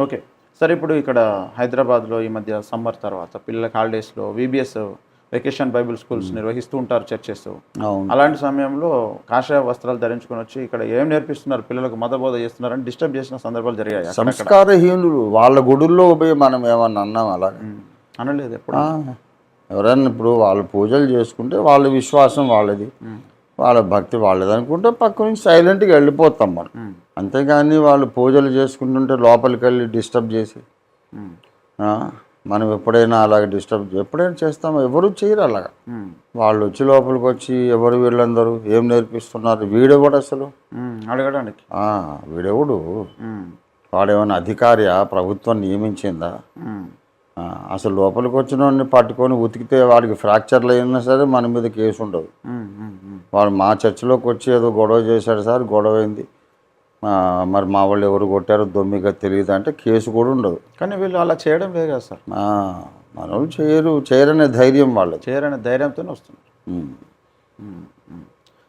Okay. సరే ఇప్పుడు ఇక్కడ హైదరాబాద్లో ఈ మధ్య సమ్మర్ తర్వాత పిల్లల హాలిడేస్లో విబిఎస్ వెకేషన్ బైబిల్ స్కూల్స్ నిర్వహిస్తూ ఉంటారు చర్చెస్. అలాంటి సమయంలో కాషాయ వస్త్రాలు ధరించుకొని వచ్చి ఇక్కడ ఏం నేర్పిస్తున్నారు? పిల్లలకు మతబోధ చేస్తున్నారని డిస్టర్బ్ చేసిన సందర్భాలు జరిగాయి. సంస్కారహీనులు వాళ్ళ గుడుల్లో పోయి మనం ఏమన్నా అన్నాం ఉమ్. అనలేదు ఎప్పుడు. ఎవరైనా ఇప్పుడు వాళ్ళు పూజలు చేసుకుంటే వాళ్ళ విశ్వాసం వాళ్ళది. వాళ్ళ భక్తి వాళ్ళది అనుకుంటే పక్క నుంచి సైలెంట్గా వెళ్ళిపోతాం మనం. అంతేగాని వాళ్ళు పూజలు చేసుకుంటుంటే లోపలికి వెళ్ళి డిస్టర్బ్ చేసి మనం ఎప్పుడైనా అలాగ డిస్టర్బ్ ఎప్పుడైనా చేస్తామో ఎవరు చేయరు అలాగా. వాళ్ళు వచ్చి లోపలికి వచ్చి ఎవరు వీళ్ళందరూ ఏం నేర్పిస్తున్నారు? వీడెవడు అసలు. అడగడానికి. వీడెవడు. వాడేమైనా అధికారియా? ప్రభుత్వం నియమించిందా? అసలు లోపలికి వచ్చిన వాడిని పట్టుకొని ఉతికితే వాడికి ఫ్రాక్చర్లు అయినా సరే మన మీద కేసు ఉండదు. వాడు మా చర్చిలోకి వచ్చి ఏదో గొడవ చేశాడు సార్ గొడవ అయింది మరి మా వాళ్ళు ఎవరు కొట్టారో దొమ్మిగా తెలియదు అంటే కేసు కూడా ఉండదు కానీ వీళ్ళు అలా చేయడం లేదు కదా సార్ మన వాళ్ళు చేయరు చేయరనే ధైర్యం వాళ్ళది చేయరనే ధైర్యంతోనే వస్తున్నారు. ఉమ్.